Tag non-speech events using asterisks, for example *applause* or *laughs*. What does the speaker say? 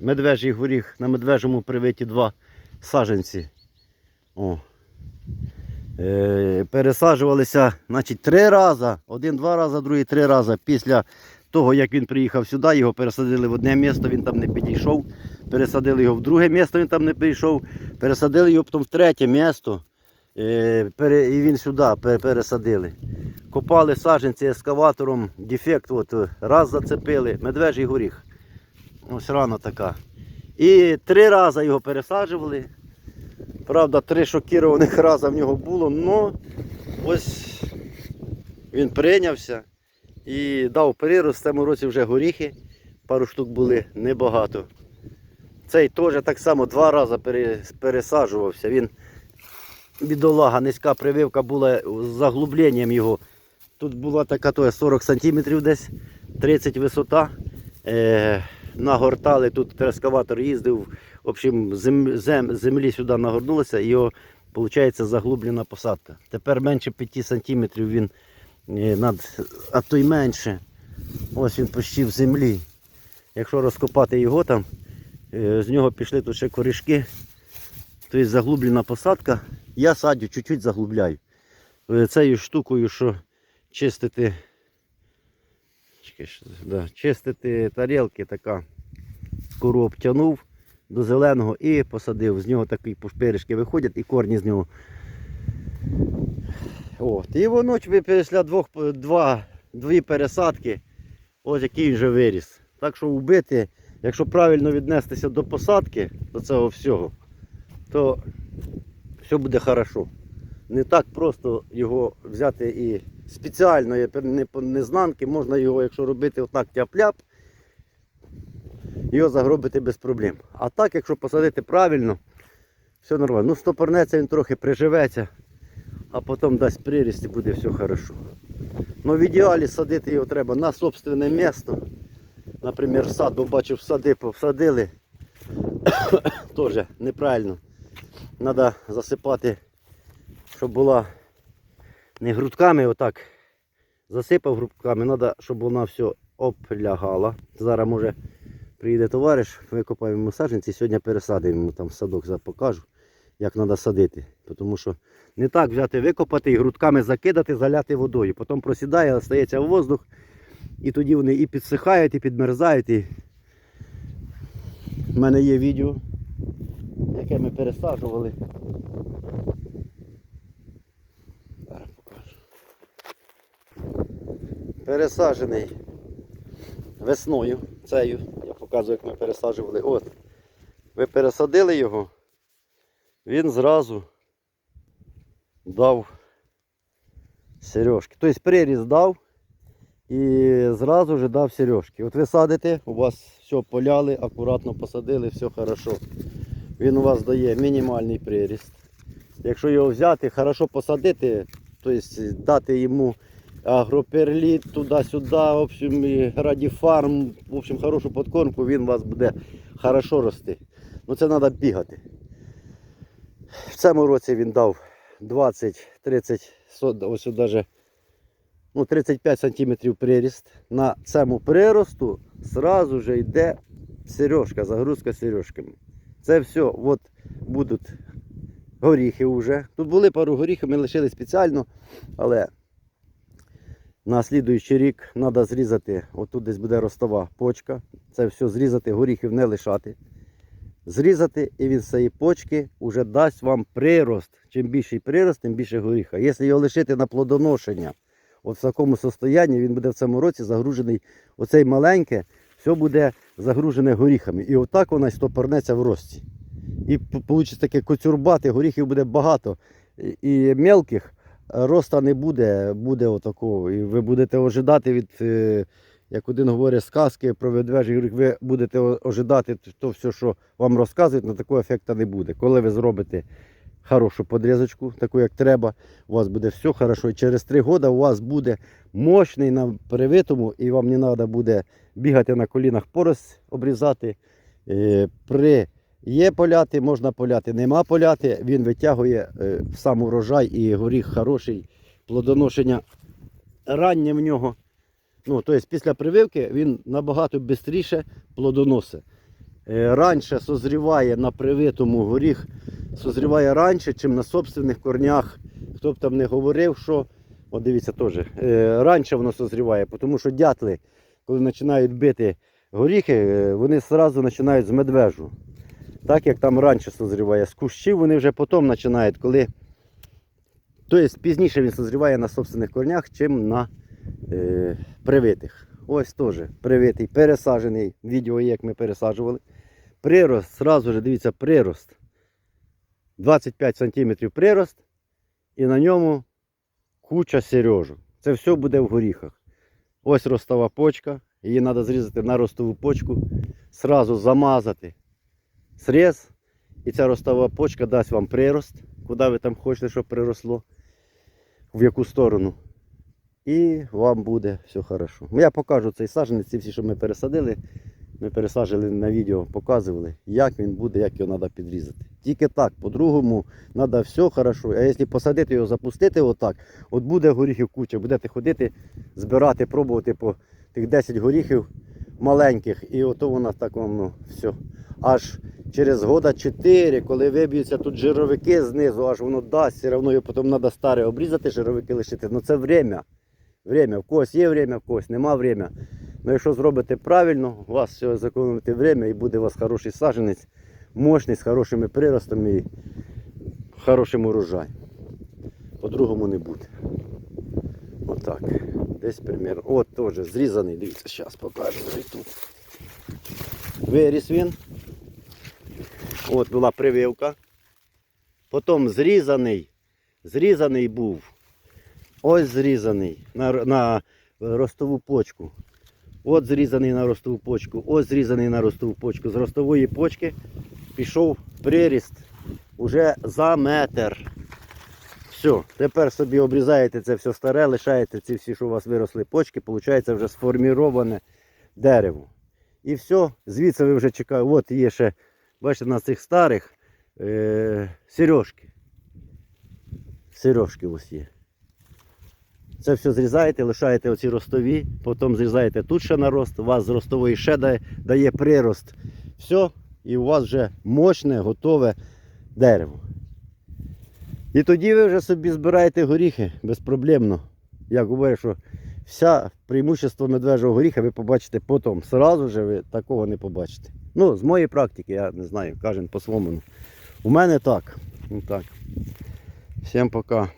медвежий горіх, на медвежому привиті два саженці. О. Е, пересаджувалися значить, три рази, один-два рази, другий три рази. Після того, як він приїхав сюди, його пересадили в одне місто, він там не підійшов. Пересадили його в друге місто, він там не прийшов. Пересадили його потім в третє місто. Е, і він сюди пересадили. Копали саджанці ескаватором, дефект, от, раз зацепили, медвежий горіх. Ось рана така. І три рази його пересаджували. Правда, три шокірованих *laughs* рази в нього було, але ось він прийнявся і дав прирост. В цьому році вже горіхи. Пару штук були небагато. Цей теж так само два рази пересаджувався. Він бідолага, низька прививка була з заглубленням його. Тут була така то 40 см десь, 30 висота. Е, нагортали, тут ескаватор їздив, в общем, зем, зем, землі сюди нагорнулося, і його, виходить, заглублена посадка. Тепер менше 5 см він е, над, а то й менше. Ось він почти в землі. Якщо розкопати його там, е, з нього пішли тут ще корішки. Тобто заглублена посадка. Я садю, чуть-чуть заглубляю. Е, Цією штукою, що чистити, чекай, да, чистити тарілки, така скоро обтягнув до зеленого і посадив. З нього такі пушпиришки виходять і корні з нього. От. І воно після двох, два, дві пересадки, ось який вже виріс. Так що вбити, якщо правильно віднестися до посадки, до цього всього, то все буде хорошо. Не так просто його взяти і спеціально, пер- не по незнанки, можна його, якщо робити отак тяп-ляп, його загробити без проблем. А так, якщо посадити правильно, все нормально. Ну, стопорнеться він трохи приживеться, а потім дасть приріст і буде все хорошо. Ну, в ідеалі садити його треба на собственне місто. Наприклад, сад, бо бачив, сади посадили. *coughs* Теж неправильно. Треба засипати, щоб була не грудками, отак. Засипав грудками, треба, щоб вона все облягала. Зараз може приїде товариш, викопаємо саджанці, сьогодні пересадимо там садок покажу, як треба садити. Тому що не так взяти, викопати і грудками закидати, заляти водою. Потім просідає, остається воздух, і тоді вони і підсихають, і підмерзають. І... У мене є відео, яке ми пересаджували. Зараз покажу. Пересаджений весною цею. Я показую, як ми пересаджували. От. Ви пересадили його, він зразу дав сережки. Тобто приріз дав і зразу ж дав сережки. От ви садите, у вас все поляли, акуратно посадили, все хорошо. Він у вас дає мінімальний приріст. Якщо його взяти, хорошо посадити, тобто дати йому агроперліт туди-сюди, в общем, і радіфарм, в общем, хорошу подкормку, він у вас буде хорошо рости. Ну це треба бігати. В цьому році він дав 20-30, ось даже, ну, 35 см приріст. На цьому приросту зразу же йде сережка, загрузка сережками. Це все, от будуть горіхи вже. Тут були пару горіхів, ми лишили спеціально, але на слідуючий рік треба зрізати, отут десь буде ростова почка. Це все зрізати, горіхів не лишати. Зрізати і він з цієї почки вже дасть вам прирост. Чим більший прирост, тим більше горіха. Якщо його лишити на плодоношення, от в такому состоянні він буде в цьому році загружений, оцей маленьке, все буде загружене горіхами. І отак вона стопорнеться в рості. І вийде таке коцюрбати, горіхів буде багато. І- мелких роста не буде, буде отакого. І ви будете ожидати від, е, як один говорить, сказки про ведвежий горіх, ви будете ожидати то все, що вам розказують, але такого ефекту не буде. Коли ви зробите хорошу подрізочку, таку як треба, у вас буде все хорошо. І через три роки у вас буде мощний на привитому, і вам не треба буде бігати на колінах порость обрізати. Е, При є поляти, можна поляти, нема поляти, він витягує е, сам урожай і горіх хороший, плодоношення раннє в нього. Ну, тобто після прививки він набагато швидше плодоносить. е, раніше созріває на привитому горіх, созріває раніше, ніж на собственних корнях. Хто б там не говорив, що. От дивіться теж, е, раніше воно созріває, тому що дятли, коли починають бити горіхи, вони одразу починають з медвежу. Так як там раніше созріває. З кущів вони вже потім починають, коли. Тобто пізніше він созріває на собственних корнях, чим на е, привитих. Ось теж привитий, пересаджений. Відео є, як ми пересаджували. Прирост, сразу же, дивіться, прирост. 25 см прирост. І на ньому куча сережок. Це все буде в горіхах. Ось ростова почка. Її треба зрізати на ростову почку, сразу замазати срез. І ця ростова почка дасть вам прирост, куди ви там хочете, щоб приросло, в яку сторону. І вам буде все хорошо. Ну, Я покажу цей саджанець, ці всі, що ми пересадили. Ми пересаджували на відео, показували, як він буде, як його треба підрізати. Тільки так, по-другому, треба все хорошо. А якщо посадити його, запустити отак, от буде горіхів куча, будете ходити, збирати, пробувати по тих 10 горіхів маленьких, і ото воно так вам ну, все. Аж через года 4, коли виб'ються тут жировики знизу, аж воно дасть, все одно його потім треба старе обрізати, жировики лишити. Ну це время. Время. В когось є время, в когось нема время. Ну якщо зробите правильно, у вас все зекономите время і буде у вас хороший саджанець, мощний, з хорошими приростами і хорошим урожаєм. По-другому не буде. Отак. Десь примерно. От теж зрізаний, дивіться, зараз покажу. Виріс він. От була прививка. Потім зрізаний. Зрізаний був. Ось зрізаний на, на ростову почку. От зрізаний на ростову почку, ось зрізаний на ростову почку. З ростової почки пішов приріст уже за метр. Все, тепер собі обрізаєте це все старе, лишаєте ці всі, що у вас виросли почки, виходить вже сформіроване дерево. І все, звідси ви вже чекаєте. От є ще, бачите, на цих старих е- сережки. Сережки ось є. Це все зрізаєте, лишаєте оці ростові, потім зрізаєте тут ще нарост, у вас з ростової ще дає, дає прирост. Все, і у вас вже мощне, готове дерево. І тоді ви вже собі збираєте горіхи безпроблемно. Я говорю, що вся преимущество медвежого горіха ви побачите потім. Сразу же ви такого не побачите. Ну, з моєї практики, я не знаю, кожен по-своєму. У мене так. Ну, так. Всім пока.